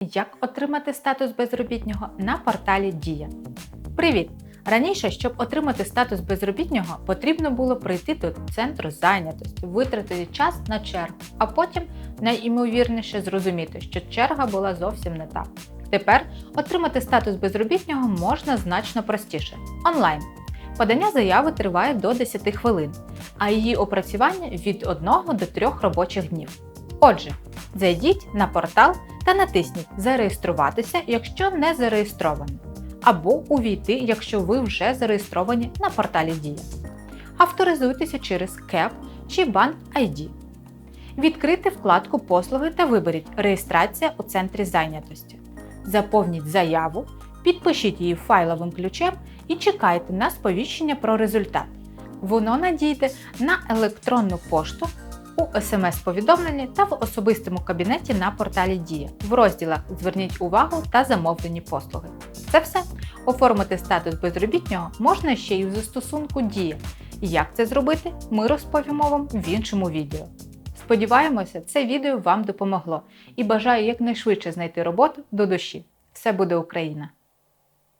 Як отримати статус безробітнього на порталі Дія? Привіт! Раніше, щоб отримати статус безробітнього, потрібно було прийти до центру зайнятості, витратити час на чергу, а потім найімовірніше зрозуміти, що черга була зовсім не та. Тепер отримати статус безробітного можна значно простіше онлайн. Подання заяви триває до 10 хвилин, а її опрацювання від 1 до 3 робочих днів. Отже, зайдіть на портал та натисніть Зареєструватися, якщо не зареєстровані, або Увійти, якщо ви вже зареєстровані на порталі Дія. Авторизуйтеся через КЕП чи Банк ID. Відкрийте вкладку Послуги та виберіть Реєстрація у центрі зайнятості. Заповніть заяву, підпишіть її файловим ключем і чекайте на сповіщення про результат. Воно надійде на електронну пошту у смс-повідомленні та в особистому кабінеті на порталі Дія. В розділах Зверніть увагу та замовлені послуги. Це все. Оформити статус безробітнього можна ще й у застосунку Дія. Як це зробити, ми розповімо вам в іншому відео. Сподіваємося, це відео вам допомогло і бажаю якнайшвидше знайти роботу до душі. Все буде Україна!